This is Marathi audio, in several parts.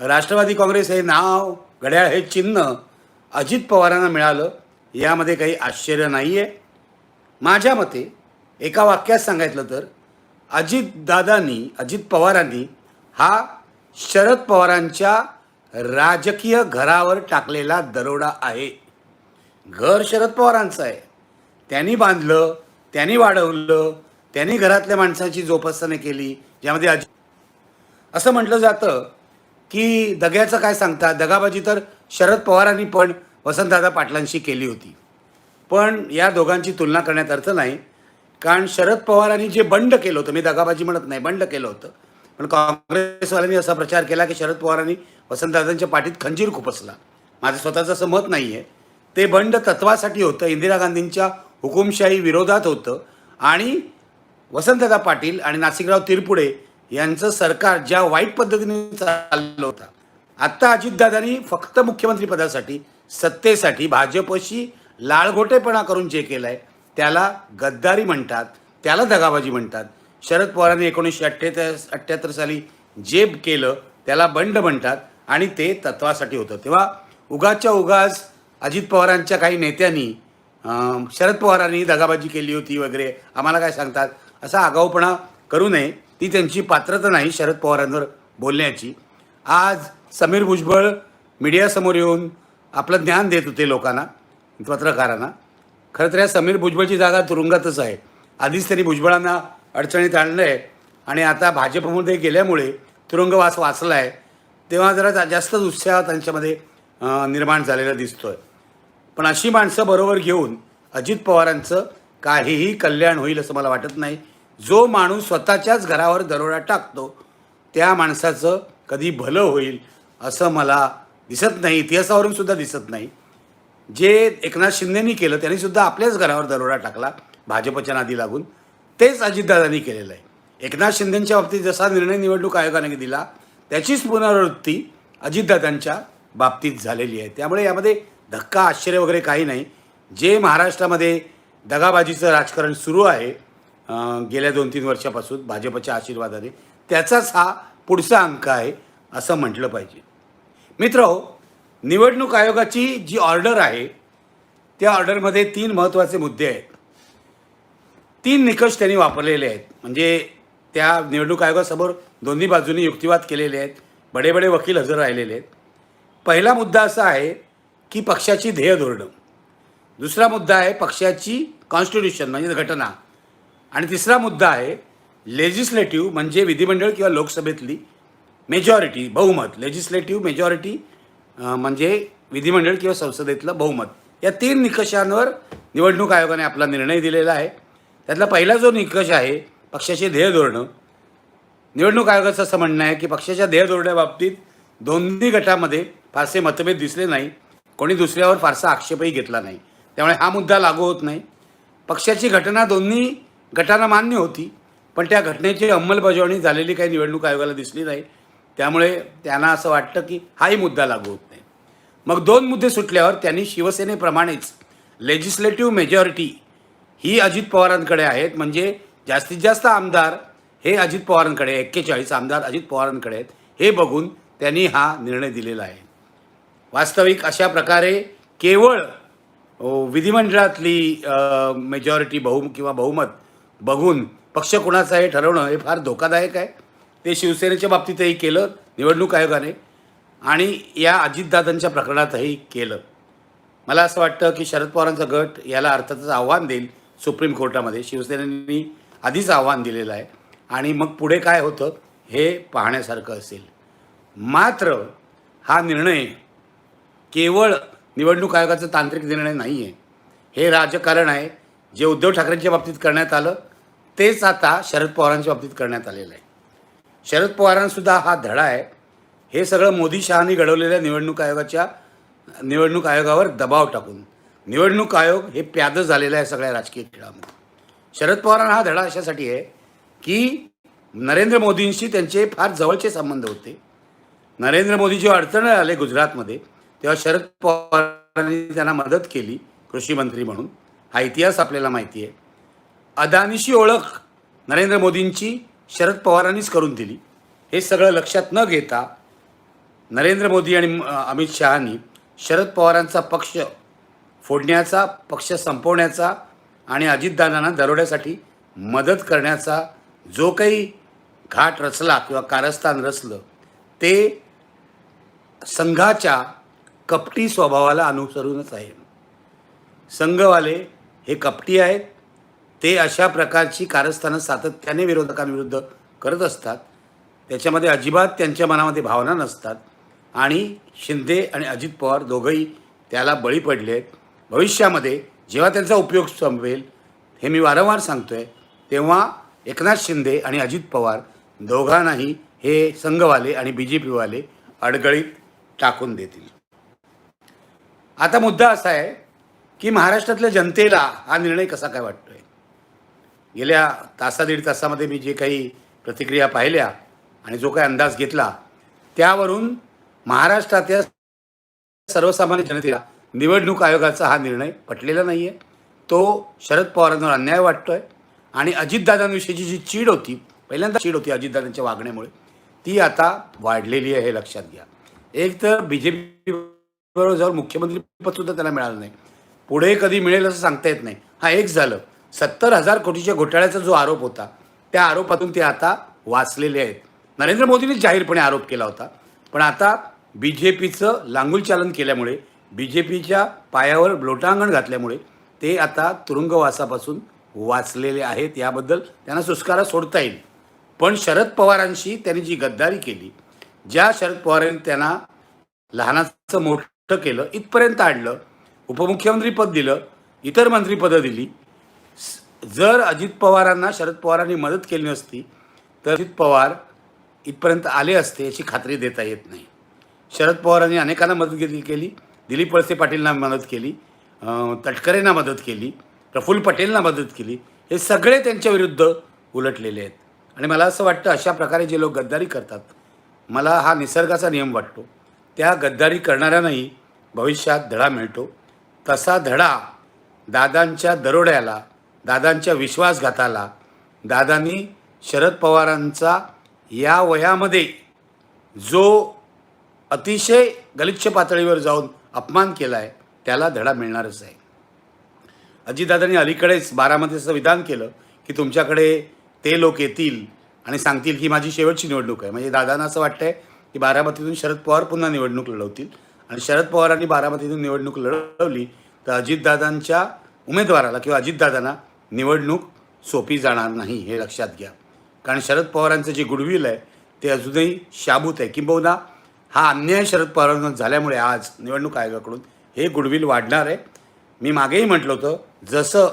राष्ट्रवादी काँग्रेस हे नाव घड्याळ हे चिन्ह अजित पवारांना मिळालं यामध्ये काही आश्चर्य नाही आहे माझ्या मते एका वाक्यात सांगायचं तर अजितदादांनी अजित पवारांनी हा शरद पवारांच्या राजकीय घरावर टाकलेला दरोडा आहे. घर शरद पवारांचं आहे. त्यांनी बांधलं त्यांनी वाढवलं त्यांनी घरातल्या माणसांची जोपासना केली ज्यामध्ये अजित असं म्हटलं जातं की दग्याचं काय सांगता? दगाबाजी तर शरद पवारांनी पण वसंतदादा पाटलांशी केली होती. पण या दोघांची तुलना करण्यात अर्थ नाही. कारण शरद पवारांनी जे बंड केलं होतं मी दगाबाजी म्हणत नाही बंड केलं होतं. पण काँग्रेसवाल्यांनी असा प्रचार केला की शरद पवारांनी वसंतदादांच्या पाठीत खंजीर खुपसला माझं स्वतःचं असं मत नाही आहे ते बंड तत्वासाठी होतं. इंदिरा गांधींच्या हुकुमशाही विरोधात होतं. आणि वसंतदादा पाटील आणि नाशिकराव तिरपुडे यांचं सरकार ज्या वाईट पद्धतीने चाललं होतं आत्ता अजितदादांनी फक्त मुख्यमंत्रीपदासाठी सत्तेसाठी भाजपशी लाळघोटेपणा करून जे केलं आहे त्याला गद्दारी म्हणतात त्याला दगाबाजी म्हणतात. शरद पवारांनी एकोणीसशे अठ्ठ्याहत्तर अठ्ठ्याहत्तर साली जे केलं त्याला बंड म्हणतात आणि ते तत्वासाठी होतं. तेव्हा उगाच्या उगाच अजित पवारांच्या काही नेत्यांनी शरद पवारांनी दगाबाजी केली होती वगैरे आम्हाला काय सांगतात? असा आगाऊपणा करू नये. ती त्यांची पात्रता नाही शरद पवारांवर बोलण्याची. आज समीर भुजबळ मीडियासमोर येऊन आपलं ज्ञान देत होते लोकांना पत्रकारांना. खरं तर या समीर भुजबळची जागा तुरुंगातच आहे. आधीच त्यांनी भुजबळांना अडचणीत आणलं आहे आणि आता भाजपमध्ये गेल्यामुळे तुरुंगवास वाचला आहे तेव्हा जरा जा- जास्तच उत्साह त्यांच्यामध्ये निर्माण झालेला दिसतोय. पण अशी माणसं बरोबर घेऊन अजित पवारांचं काहीही कल्याण होईल असं मला वाटत नाही. जो माणूस स्वतःच्याच घरावर दरोडा टाकतो त्या माणसाचं कधी भलं होईल असं मला दिसत नाही इतिहासावरून सुद्धा दिसत नाही. जे एकनाथ शिंदेनी केलं त्यांनी सुद्धा आपल्याच घरावर दरोडा टाकला भाजपच्या नादी लागून. तेच अजितदादांनी केलेलं आहे. एकनाथ शिंदेच्या बाबतीत जसा निर्णय निवडणूक आयोगाने दिला त्याचीच पुनरावृत्ती अजितदादांच्या बाबतीत झालेली आहे. त्यामुळे यामध्ये धक्का आश्चर्य वगैरे काही नाही. जे महाराष्ट्रामध्ये दगाबाजीचं राजकारण सुरू आहे गेल्या दोन तीन वर्षापासून भाजपच्या आशीर्वादाने त्याचाच हा पुढचा अंक आहे असं म्हटलं पाहिजे. मित्र हो, निवडणूक आयोगाची जी ऑर्डर आहे त्या ऑर्डरमध्ये तीन महत्त्वाचे मुद्दे आहेत. तीन निकष त्यांनी वापरलेले आहेत. म्हणजे त्या निवडणूक आयोगासमोर दोन्ही बाजूनी युक्तिवाद केलेले आहेत बडे बडे वकील हजर राहिलेले आहेत. पहिला मुद्दा असा आहे की पक्षाची ध्येय धोरणं. दुसरा मुद्दा आहे पक्षाची कॉन्स्टिट्यूशन म्हणजे घटना. आणि तिसरा मुद्दा आहे लेजिस्लेटिव्ह म्हणजे विधिमंडळ किंवा लोकसभेतली मेजॉरिटी बहुमत. लेजिस्लेटिव्ह मेजॉरिटी म्हणजे विधिमंडळ किंवा संसदेतलं बहुमत. या तीन निकषांवर निवडणूक आयोगाने आपला निर्णय दिलेला आहे. त्यातला पहिला जो निकष आहे पक्षाचे ध्येय धोरणं. निवडणूक आयोगाचं असं म्हणणं आहे की पक्षाच्या ध्येय धोरणाबाबतीत दोन्ही गटामध्ये फारसे मतभेद दिसले नाही. कोणी दुसऱ्यावर फारसा आक्षेपही घेतला नाही. त्यामुळे हा मुद्दा लागू होत नाही. पक्षाची घटना दोन्ही गटांना मान्य होती पण त्या घटनेची अंमलबजावणी झालेली काही निवडणूक आयोगाला दिसली नाही. त्यामुळे त्यांना असं वाटतं की हाही मुद्दा लागू होत नाही. मग दोन मुद्दे सुटल्यावर त्यांनी शिवसेनेप्रमाणेच लेजिस्लेटिव्ह मेजॉरिटी ही अजित पवारांकडे आहेत. म्हणजे जास्तीत जास्त आमदार हे अजित पवारांकडे एक्केचाळीस आमदार अजित पवारांकडे आहेत. हे बघून त्यांनी हा निर्णय दिलेला आहे. वास्तविक अशा प्रकारे केवळ विधिमंडळातली मेजॉरिटी बहु किंवा बहुमत बघून पक्ष कुणाचा आहे ठरवणं हे फार धोकादायक आहे. ते शिवसेनेच्या बाबतीतही केलं निवडणूक आयोगाने आणि या अजितदादांच्या प्रकरणातही केलं. मला असं वाटतं की शरद पवारांचा गट याला अर्थातच आव्हान देईल सुप्रीम कोर्टामध्ये. शिवसेनेनी आधीच आव्हान दिलेलं आहे. आणि मग पुढे काय होतं हे पाहण्यासारखं असेल. मात्र हा निर्णय केवळ निवडणूक आयोगाचा तांत्रिक निर्णय नाही आहे हे राजकारण आहे. जे उद्धव ठाकरेंच्या बाबतीत करण्यात आलं तेच आता शरद पवारांच्या बाबतीत करण्यात आलेलं आहे. शरद पवारांसुद्धा हा धडा आहे. हे सगळं मोदी शहानी घडवलेल्या निवडणूक आयोगाच्या निवडणूक आयोगावर दबाव टाकून. निवडणूक आयोग हे प्यादं झालेलं आहे सगळ्या राजकीय खेळामध्ये. शरद पवारांना हा धडा अशासाठी आहे की नरेंद्र मोदींशी त्यांचे फार जवळचे संबंध होते. नरेंद्र मोदी जेव्हा अडचण आले गुजरातमध्ये तेव्हा शरद पवारांनी त्यांना मदत केली कृषी मंत्री म्हणून. हा इतिहास आपल्याला माहिती आहे. अदानीशी ओळख नरेंद्र मोदींची शरद पवारांनीच करून दिली. हे सगळं लक्षात न घेता नरेंद्र मोदी आणि अमित शहानी शरद पवारांचा पक्ष फोडण्याचा पक्ष संपवण्याचा आणि अजितदादांना दरोड्यासाठी मदत करण्याचा जो काही घाट रचला किंवा कारस्थान रचलं ते संघाच्या कपटी स्वभावाला अनुसरूनच आहे. संघवाले हे कपटी आहेत ते अशा प्रकारची कारस्थानं सातत्याने विरोधकांविरुद्ध करत असतात. त्याच्यामध्ये अजिबात त्यांच्या मनामध्ये भावना नसतात. आणि शिंदे आणि अजित पवार दोघंही त्याला बळी पडले आहेत भविष्यामध्ये जेव्हा त्यांचा उपयोग संपवेल हे मी वारंवार सांगतो आहे तेव्हा एकनाथ शिंदे आणि अजित पवार दोघांनाही हे संघवाले आणि बी जे पीवाले अडगळीत टाकून देतील. आता मुद्दा असा आहे की महाराष्ट्रातल्या जनतेला हा निर्णय कसा काय वाटतोय? गेल्या तासा दीड तासामध्ये मी जे काही प्रतिक्रिया पाहिल्या आणि जो काही अंदाज घेतला त्यावरून महाराष्ट्रातल्या सर्वसामान्य जनतेला निवडणूक आयोगाचा हा निर्णय पटलेला नाही आहे तो शरद पवारांवर अन्याय वाटतोय आणि अजितदादांविषयीची जी चीड होती पहिल्यांदा चीड होती अजितदादांच्या वागण्यामुळे ती आता वाढलेली आहे हे लक्षात घ्या. एक तर बी जे पी बरोबर जाऊन मुख्यमंत्रीपद सुद्धा त्यांना मिळालं नाही पुढे कधी मिळेल असं सांगता येत नाही. हा एक झालं. सत्तर हजार कोटीच्या घोटाळ्याचा जो आरोप होता त्या आरोपातून ते आता वाचलेले आहेत. नरेंद्र मोदींनी जाहीरपणे आरोप केला होता. पण आता बी जे पीचं लांगुलचालन केल्यामुळे बी जे पीच्या पायावर लोटांगण घातल्यामुळे ते आता तुरुंगवासापासून वाचलेले आहेत. याबद्दल त्यांना सुस्कारा सोडता येईल. पण शरद पवारांशी त्यांनी जी गद्दारी केली ज्या शरद पवारांनी त्यांना लहानाचं मोठं केलं इथपर्यंत आणलं उपमुख्यमंत्रीपद दिलं इतर मंत्रिपदं दिली जर अजित पवारांना शरद पवारांनी मदत केली नसती तर अजित पवार इथपर्यंत आले असते याची खात्री देता येत नाही. शरद पवारांनी अनेकांना मदत केली केली. दिलीप वळसे पाटीलना मदत केली. तटकरेंना मदत केली. प्रफुल्ल पटेलना मदत केली. हे सगळे त्यांच्या विरुद्ध उलटलेले आहेत. आणि मला असं वाटतं अशा प्रकारे जे लोक गद्दारी करतात मला हा निसर्गाचा नियम वाटतो. त्या गद्दारी करणाऱ्यांनाही भविष्यात धडा मिळतो. तसा धडा दादांच्या दरोड्याला दादांच्या विश्वासघाताला दादांनी शरद पवारांचा या वयामध्ये जो अतिशय गलिच्छ पातळीवर जाऊन अपमान केला आहे त्याला धडा मिळणारच आहे. अजितदादांनी अलीकडेच बारामतीचं असं विधान केलं की तुमच्याकडे ते लोक येतील आणि सांगतील की माझी शेवटची निवडणूक आहे. म्हणजे दादांना असं वाटतंय की बारामतीतून शरद पवार पुन्हा निवडणूक लढवतील. आणि शरद पवारांनी बारामतीतून निवडणूक लढवली तर अजितदादांच्या उमेदवाराला किंवा अजितदादांना निवडणूक सोपी जाणार नाही हे लक्षात घ्या. कारण शरद पवारांचं जे गुडविल आहे ते अजूनही शाबूत आहे. किंबहुना हा अन्याय शरद पवारांना झाल्यामुळे आज निवडणूक आयोगाकडून हे गुडविल वाढणार आहे. मी मागेही म्हटलं होतं जसं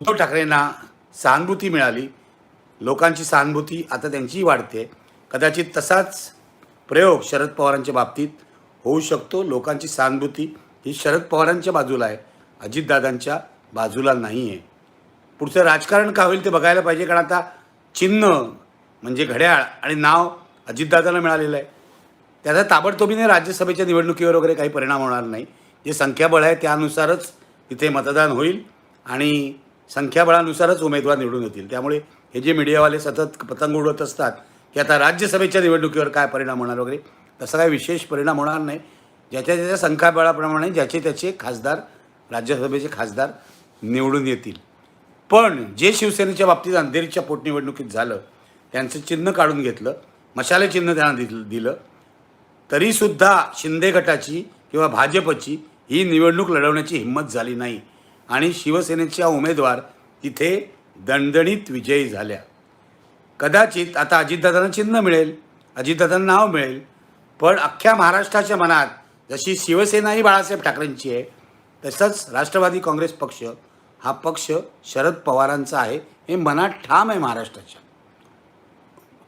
उद्धव ठाकरेंना सहानुभूती मिळाली लोकांची सहानुभूती आता त्यांचीही वाढते. कदाचित तसाच प्रयोग शरद पवारांच्या बाबतीत होऊ शकतो. लोकांची सहानुभूती ही शरद पवारांच्या बाजूला आहे. अजितदादांच्या बाजूला नाही आहे पुढचं राजकारण का होईल ते बघायला पाहिजे कारण आता चिन्ह म्हणजे घड्याळ आणि नाव अजितदादाला मिळालेलं आहे. त्याचा ताबडतोबीने राज्यसभेच्या निवडणुकीवर वगैरे काही परिणाम होणार नाही. जे संख्याबळ आहे त्यानुसारच तिथे मतदान होईल आणि संख्याबळानुसारच उमेदवार निवडून येतील. त्यामुळे हे जे मीडियावाले सतत पतंग उडवत असतात की आता राज्यसभेच्या निवडणुकीवर काय परिणाम होणार वगैरे तसा काही विशेष परिणाम होणार नाही. ज्याच्या ज्याच्या संख्याबळाप्रमाणे ज्याचे त्याचे खासदार राज्यसभेचे खासदार निवडून येतील. पण जे शिवसेनेच्या बाबतीत अंधेरीच्या पोटनिवडणुकीत झालं त्यांचं चिन्ह काढून घेतलं मशाले चिन्ह त्यांना दिलं दिलं तरीसुद्धा शिंदे गटाची किंवा भाजपची ही निवडणूक लढवण्याची हिंमत झाली नाही. आणि शिवसेनेच्या उमेदवार तिथे दणदणीत विजयी झाल्या. कदाचित आता अजितदादांना चिन्ह मिळेल अजितदादांना नाव मिळेल पण अख्ख्या महाराष्ट्राच्या मनात जशी शिवसेना ही बाळासाहेब ठाकरेंची आहे तसंच राष्ट्रवादी काँग्रेस पक्ष हा पक्ष शरद पवारांचा आहे. हे मनात ठाम आहे महाराष्ट्राच्या.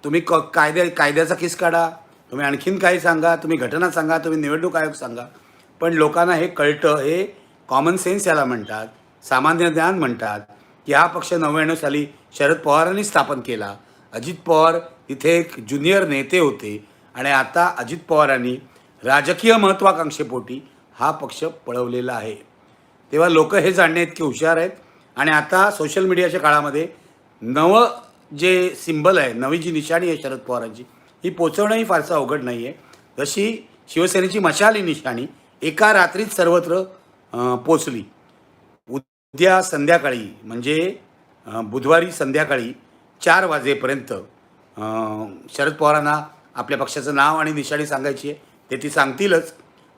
तुम्ही क कायद्या कायद्याचा किस काढा. तुम्ही आणखीन काही सांगा. तुम्ही घटना सांगा. तुम्ही निवडणूक आयोग सांगा. पण लोकांना हे कळतं हे कॉमन सेन्स याला म्हणतात सामान्य ज्ञान म्हणतात की हा पक्ष नव्याण्णव साली शरद पवारांनी स्थापन केला. अजित पवार तिथे एक ज्युनियर नेते होते आणि आता अजित पवारांनी राजकीय महत्त्वाकांक्षेपोटी हा पक्ष पळवलेला आहे. तेव्हा लोक हे जाणणे इतके हुशार आहेत. आणि आता सोशल मीडियाच्या काळामध्ये नवं जे सिंबल आहे नवी जी निशाणी आहे शरद पवारांची ही पोचवणंही फारसं अवघड नाही आहे जशी शिवसेनेची मशाली निशाणी एका रात्रीत सर्वत्र पोचली. उद्या संध्याकाळी म्हणजे बुधवारी संध्याकाळी चार वाजेपर्यंत शरद पवारांना आपल्या पक्षाचं नाव आणि निशाणी सांगायची आहे ते ती सांगतीलच.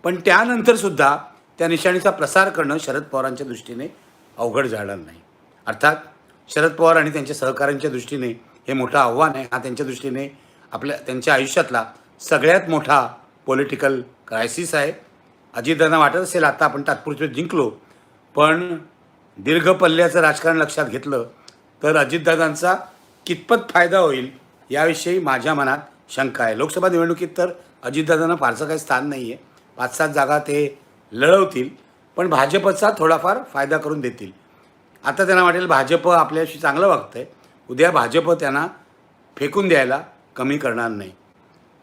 पण त्यानंतरसुद्धा त्या निशाणीचा प्रसार करणं शरद पवारांच्या दृष्टीने अवघड जाणार नाही. अर्थात शरद पवार आणि त्यांच्या सहकाऱ्यांच्या दृष्टीने हे मोठं आव्हान आहे. हा त्यांच्या दृष्टीने आपल्या त्यांच्या आयुष्यातला सगळ्यात मोठा पॉलिटिकल क्रायसिस आहे. अजितदादांना वाटत असेल आता आपण तात्पुरते जिंकलो पण दीर्घ पल्ल्याचं राजकारण लक्षात घेतलं तर अजितदादांचा कितपत फायदा होईल याविषयी माझ्या मनात शंका आहे. लोकसभा निवडणुकीत तर अजितदादांना फारसं काही स्थान नाही आहे पाच सात जागा ते लढवतील पण भाजपचा थोडाफार फायदा करून देतील. आता त्यांना वाटेल भाजप आपल्याशी चांगलं वागतंय. उद्या भाजप त्यांना फेकून द्यायला कमी करणार नाही.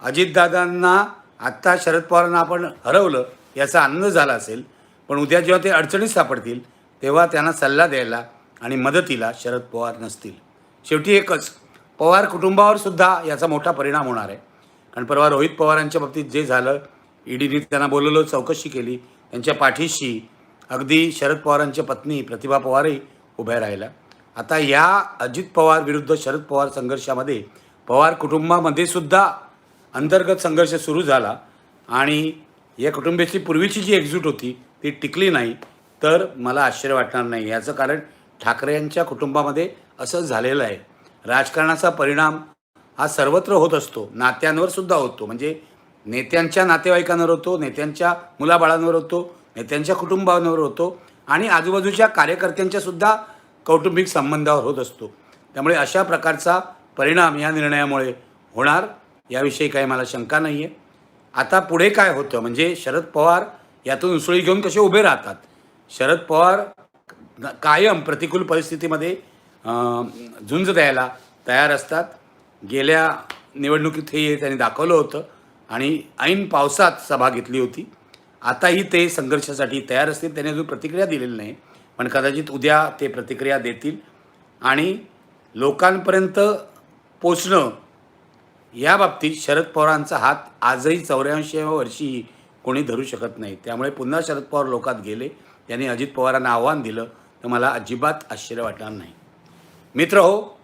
अजितदादांना आत्ता शरद पवारांना आपण हरवलं याचा आनंद झाला असेल पण उद्या जेव्हा ते अडचणीत सापडतील तेव्हा त्यांना सल्ला द्यायला आणि मदतीला शरद पवार नसतील. शेवटी एकच पवार कुटुंबावर सुद्धा याचा मोठा परिणाम होणार आहे. कारण परवा रोहित पवारांच्या बाबतीत जे झालं ईडीने त्यांना बोलवलं चौकशी केली यांच्या पाठीशी अगदी शरद पवारांच्या पत्नी प्रतिभा पवारही उभ्या राहिल्या. आता या अजित पवार विरुद्ध शरद पवार संघर्षामध्ये पवार कुटुंबामध्ये सुद्धा अंतर्गत संघर्ष सुरू झाला आणि या कुटुंबाची पूर्वीची जी एकजूट होती ती टिकली नाही तर मला आश्चर्य वाटणार नाही. याचं कारण ठाकरे यांच्या कुटुंबामध्ये असं झालेलं आहे. राजकारणाचा परिणाम हा सर्वत्र होत असतो नात्यांवर सुद्धा होतो. म्हणजे नेत्यांच्या नातेवाईकांवर होतो नेत्यांच्या मुलाबाळांवर होतो नेत्यांच्या कुटुंबांवर होतो आणि आजूबाजूच्या कार्यकर्त्यांच्या सुद्धा कौटुंबिक संबंधावर होत असतो. त्यामुळे अशा प्रकारचा परिणाम या निर्णयामुळे होणार याविषयी काही मला शंका नाही आहे आता पुढे काय होतं? म्हणजे शरद पवार यातून उसळी घेऊन कसे उभे राहतात? शरद पवार कायम प्रतिकूल परिस्थितीमध्ये झुंज द्यायला तयार असतात. गेल्या निवडणुकीतही त्यांनी दाखवलं होतं. आणि ऐन पावसात सभा घेतली होती. आताही ते संघर्षासाठी तयार असतील त्यांनी अजून प्रतिक्रिया दिलेली नाही. पण कदाचित उद्या ते प्रतिक्रिया देतील. आणि लोकांपर्यंत पोचणं या बाबतीत शरद पवारांचा हात आजही चौऱ्याऐंशीव्या वर्षी कोणी धरू शकत नाही. त्यामुळे पुन्हा शरद पवार लोकात गेले. त्यांनी अजित पवारांना आव्हान दिलं. तर मला अजिबात आश्चर्य वाटणार नाही. मित्र हो